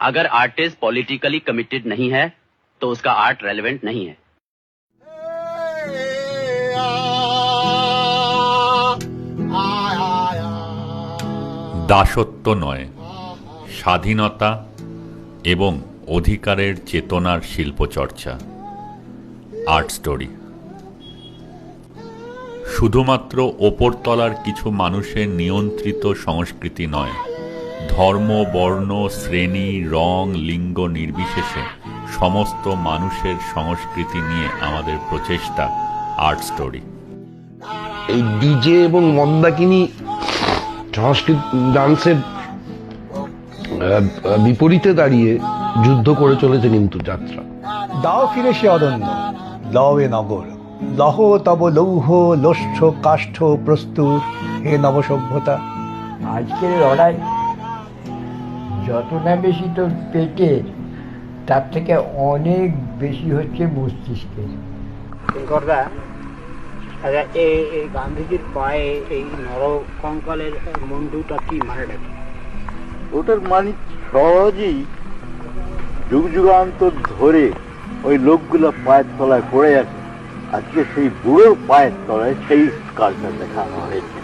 अगर artist politically committed नहीं है तो उसका आर्ट रेलेवेंट नहीं है দাসত্ব নয় স্বাধীনতা এবং অধিকারের চেতনার শিল্পচর্চা আর্ট স্টোরি শুধুমাত্র ওপরতলার কিছু মানুষের নিয়ন্ত্রিত সংস্কৃতি নয় ধর্ম বর্ণ শ্রেণি রং লিঙ্গ নির্বিশেষে সমস্ত মানুষের সংস্কৃতি নিয়ে আমাদের প্রচেষ্টা আর্ট স্টোরি। এই ডিজে এবং মন্দাকিনী সংস্কৃত ডান্সের বিপরীতে দাঁড়িয়ে যুদ্ধ করে চলেছে কিন্তু যাত্রা। দাও ফিরে সে অরণ্য লও এ নগর। লহ তব লৌহ লোষ্ঠ কাষ্ঠ প্রস্তুত হে নবসভ্যতা। আজকের লড়াই যত না বেশি তো পেটে তার থেকে অনেক বেশি হচ্ছে মস্তিষ্কের। শঙ্করদা আচ্ছা এই এই গান্ধীজির পায়ে এই নর কঙ্কালের মন্ডুটা কি মানে ওটার মানে সহজেই যুগ যুগান্তর ধরে ওই লোকগুলো পায়ের তলায় পড়ে আছে। আজকে সেই বুড়োর পায়ের তলায় সেই স্কালটা দেখানো হয়েছে।